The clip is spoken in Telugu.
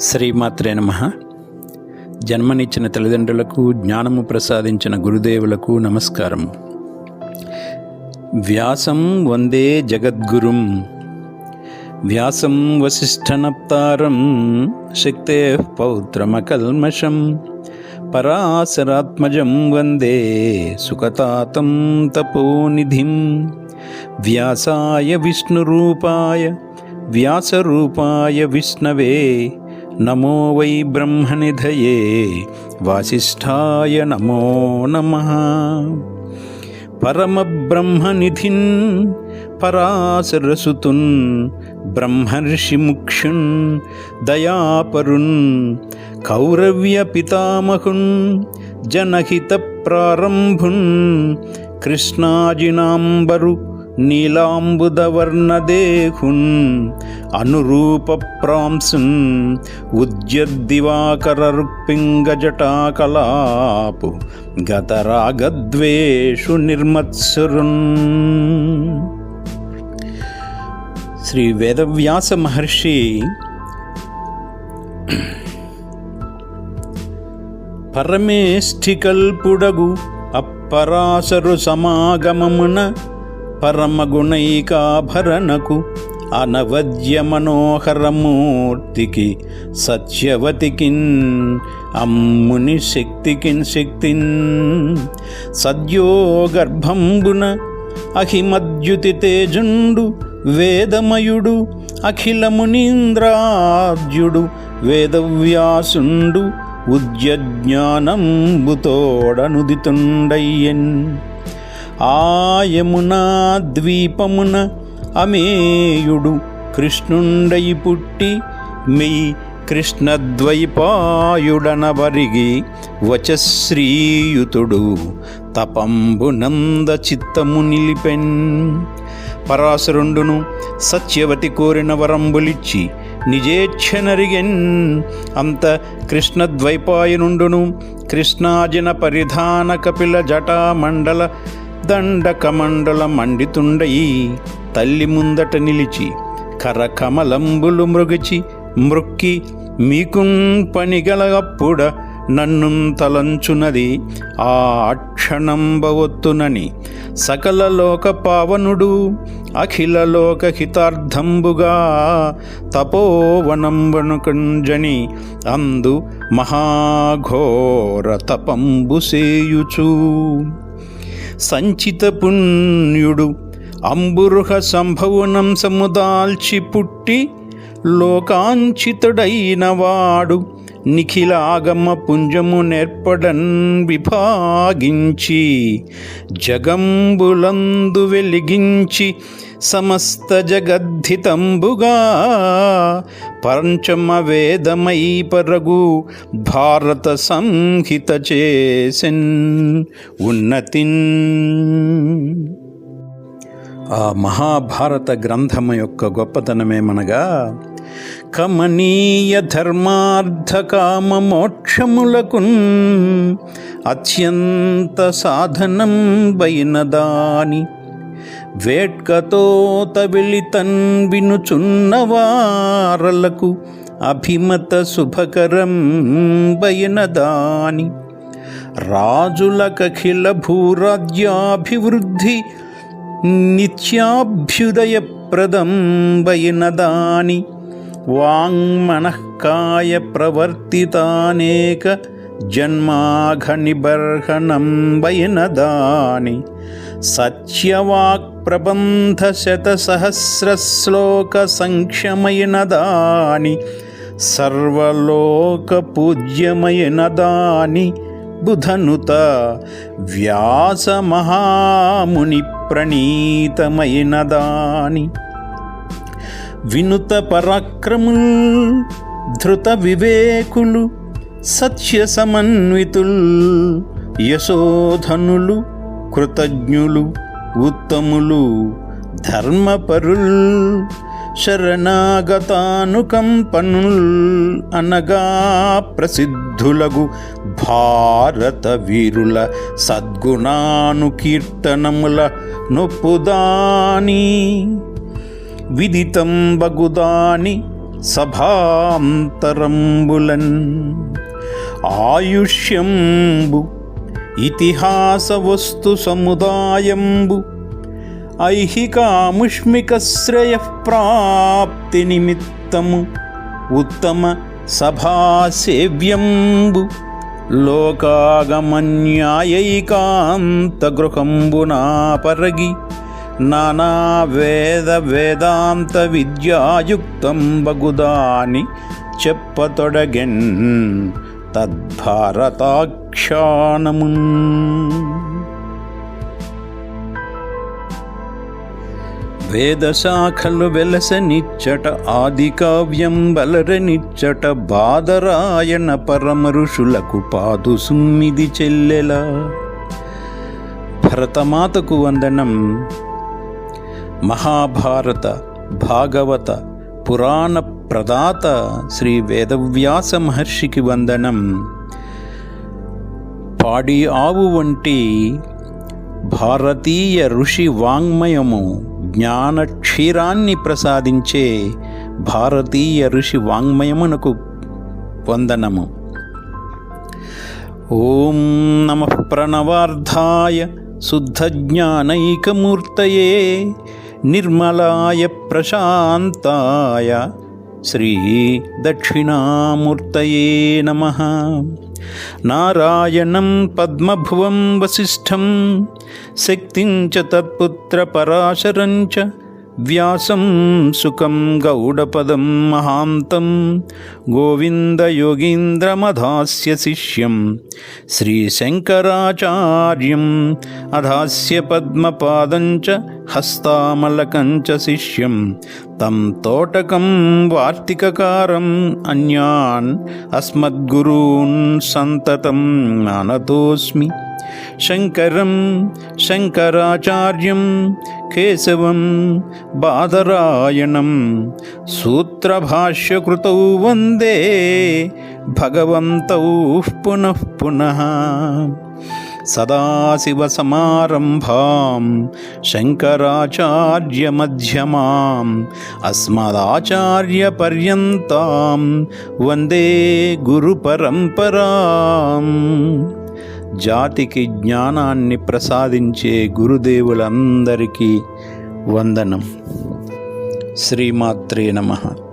శ్రీమాత్రే నమ. జన్మనిచ్చిన తల్లిదండ్రులకు జ్ఞానము ప్రసాదించిన గురుదేవులకు నమస్కారం. వ్యాసం వందే జగద్గురుం. వ్యాసం వసిష్ఠనప్తారం శక్తే పౌత్రమకల్మషం. పరాశరాత్మజం వందే సుఖతాతం తపోనిధిం. వ్యాసాయ విష్ణురూపాయ వ్యాసరూపాయ విష్ణవే. నమో వై బ్రహ్మనిధయే వాసిష్ఠాయ నమో నమ. పరమబ్రహ్మనిధిన్ పరాశరసుతున్ బ్రహ్మర్షిముక్షున్ దయాపరున్ కౌరవ్య పితామహున్ జనహిత ప్రారంభున్ కృష్ణాజినాంబరు నీలాంబుదవర్ణదేహున్ అనురూప ప్రాంసున్ ఉద్యద్దివాకరరుక్పింగజటాకలాపు గతరాగద్వేషు నిర్మత్సురున్. శ్రీ వేదవ్యాస మహర్షి పరమేష్ఠికల్పుడగు అప్పరాసరు సమాగమమున పరమగుణైకాభరణకు అనవద్య మనోహరమూర్తికి సత్యవతికిన్ అమ్ముని శక్తికిన్ శక్తిన్. సద్యోగర్భంబున అహిమద్యుతి తేజుండు వేదమయుడు అఖిలమునీంద్రాద్యుడు వేదవ్యాసుండు ఉద్యజ్ఞానంబుతోడనుదితుండయ్యన్. ఆయమునా ద్వీపమున అమేయుడు కృష్ణుండై పుట్టి మెయి కృష్ణద్వైపాయుడనవరిగి వచశ్రీయుతుడు తపంబునంద చిత్తము నిలిపెన్. పరాశరుండును సత్యవతి కోరిన వరంబులిచ్చి నిజేచ్ఛనరిగెన్. అంత కృష్ణద్వైపాయనుండును కృష్ణాజిన పరిధాన కపిల జటామండల దండకమండల మండితుండయి. తల్లి ముందట నిలిచి కరకమలంబులు మృగచి మృక్కి మీకుం పనిగలగప్పుడ నన్ను తలంచునది. ఆ అక్షణంబవొత్తునని సకల లోక పావనుడు అఖిల లోక హితార్థంబుగా తపోవనంబనుకంజని అందు మహాఘోర తపంబు సేయుచూ. సంచిత పుణ్యుడు. అంబురుహ సంభవనం సముదాల్చి పుట్టి లోకాంచితుడైనవాడు. వాడు నిఖిలాగమ పుంజము నేర్పడన్ విభాగించి జగంబులందు వెలిగించి సమస్త జగద్ధితంబుగా పంచమ వేదమై పరగు భారత సంహిత చేసిన్ ఉన్నతిన్. ఆ మహాభారత గ్రంథము యొక్క గొప్పతనమేమనగా కమనీయ ధర్మార్థ అత్యంత సాధనం బైనదాని వేట్కతో తవిలితన్ వినుచున్నవారలకు అభిమత శుభకరం బయనదాని రాజులకఖిల భూరాజ్యాభివృద్ధి నిత్యాభ్యుదయప్రదం బయనదాని వాంగ్మనఃకాయ ప్రవర్తితానేక జన్మాఘనిబర్హణం బయనదాని సత్యవాక్ ప్రబంధ శతసహస్రశ్లోక సంక్షమైన దాని సర్వలోక పూజ్యమైన దాని బుధనుత వ్యాస మహాముని ప్రణీతమైన దాని వినుత పరాక్రముల్ ధృత వివేకులు సత్య సమన్వితుల్ యశోధనులు కృతజ్ఞులు ఉత్తములు ధర్మపరుల్ శరణాగతానుకంపనుల్ అనగా ప్రసిద్ధులగు భారత వీరుల సద్గుణానుకీర్తనముల నొప్పుదాని. విదితం బగుదాని సభాంతరంబులన్. ఆయుష్యంబు ఇతిహాస వస్తు సముదాయంబు ఐహికాముష్మిక శ్రేయ ప్రాప్తి నిమిత్తము ఉత్తమ సభాసేవ్యంబు లోకాగమన్యాయైకాంత గృహంబునా పరగి నానా వేద వేదాంత విద్యాయుక్తం బగుదాని చెప్పతొడగెన్ తద్భారతాక్షాణమున్ వేదశాఖలు వెలసనిచ్చట ఆది కావ్యం బలరనిచ్చట బాదరాయణ పరమ ఋషులకు పాదు సుమ్మిది చెల్లెలా. భరతమాతకు వందనం. మహాభారత భాగవత పురాణ ప్రదాత శ్రీ వేదవ్యాస మహర్షికి వందనం. పాడి ఆవు వంటి భారతీయ ఋషి వాంగ్మయము జ్ఞాన క్షీరాన్ని ప్రసాదించే భారతీయ ఋషి వాంగ్మయమునకు వందనము. ఓం నమ ప్రణవార్ధాయ శుద్ధజ్ఞానైకమూర్తయే నిర్మలాయ ప్రశాంతాయ శ్రీ దక్షిణామూర్తయే నమ. నారాయణం పద్మభువం వసిష్ఠం శక్తిం చ తత్పుత్ర పరాశరం చ వ్యాసం సుఖం గౌడపదం మహాంతం గోవిందయోగీంద్రమధాస్య శిష్యం శ్రీశంకరాచార్యం అధాస్య పద్మపాదం చ హస్తామలకం చ శిష్యం తం తోటకం వార్తికకారం అన్యాన్ అస్మద్గురూన్ సంతతం మానతోస్మి శంకరం శంకరాచార్యం కేశవం బాదరాయణం సూత్రభాష్యకృతౌ వందే భగవంతౌ పునః పునః. సదాశివసమారంభాం శంకరాచార్యమధ్యమాం అస్మదాచార్యపర్యంతాం వందే గురుపరంపరాం జాతికి జ్ఞానాన్ని ప్రసాదించే గురుదేవులందరికీ వందనం. శ్రీమాత్రే నమః.